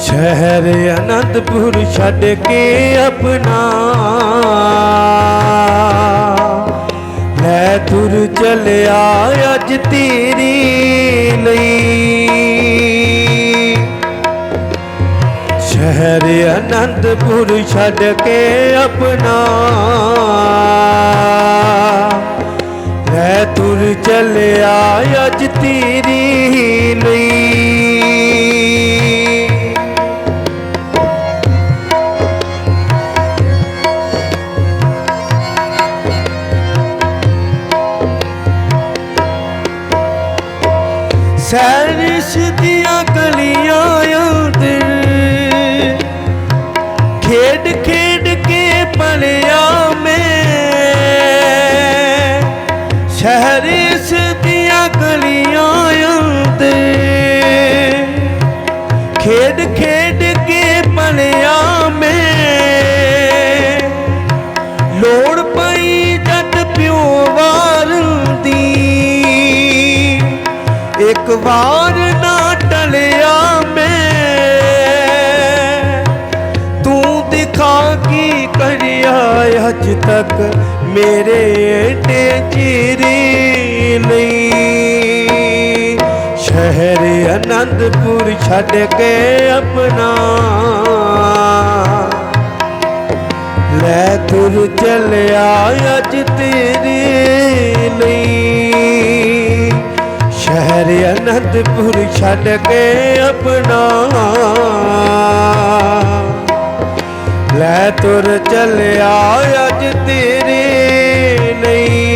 ਸ਼ਹਿਰ ਅਨੰਦਪੁਰ ਛੱਡ ਕੇ ਆਪਣਾ। ਲੈ ਤੁਰ ਚਲਿਆ ਅੱਜ ਤੇਰੀ ਲਈ। ਸ਼ਹਿਰ ਅਨੰਦਪੁਰ ਛੱਡ ਕੇ ਆਪਣਾ। ਲੈ ਤੁਰ ਚਲਿਆ ਅੱਜ ਤੇਰੀ ਲਈ। ਸੈਰਿਸ਼ ਦੀਆਂ ਕਲੀਆਂ ਅੰਦਰ ਖੇਡ ਖੇਡ ਕੇ ਪਲਿਆ ਮੈਂ। ਸ਼ਹਿਰ ਦੀਆਂ ਕਲੀਆਂ ਅੰਦਰ ਖੇਡ ਖੇਡ ਕੇ ਪਲਿਆ ਮੈਂ। ਇੱਕ ਵਾਰ ਨਾ ਟਲਿਆ ਮੈਂ। ਤੂੰ ਦਿਖਾ ਕੀ ਕਰਿਆ ਅੱਜ ਤੱਕ ਮੇਰੇ ਏਡੇ ਚਿਹਰੇ ਲਈ ਸ਼ਹਿਰ ਅਨੰਦਪੁਰ ਛੱਡ ਕੇ ਆਪਣਾ। ਲੈ ਤੁਰ ਚੱਲਿਆ ਅੱਜ ਤੇਰੇ ਲਈ ਅਨੰਦਪੁਰ ਛੱਡ ਕੇ ਆਪਣਾ। ਲੈ ਤੁਰ ਚੱਲਿਆ ਅੱਜ ਤੇਰੇ ਨਹੀਂ।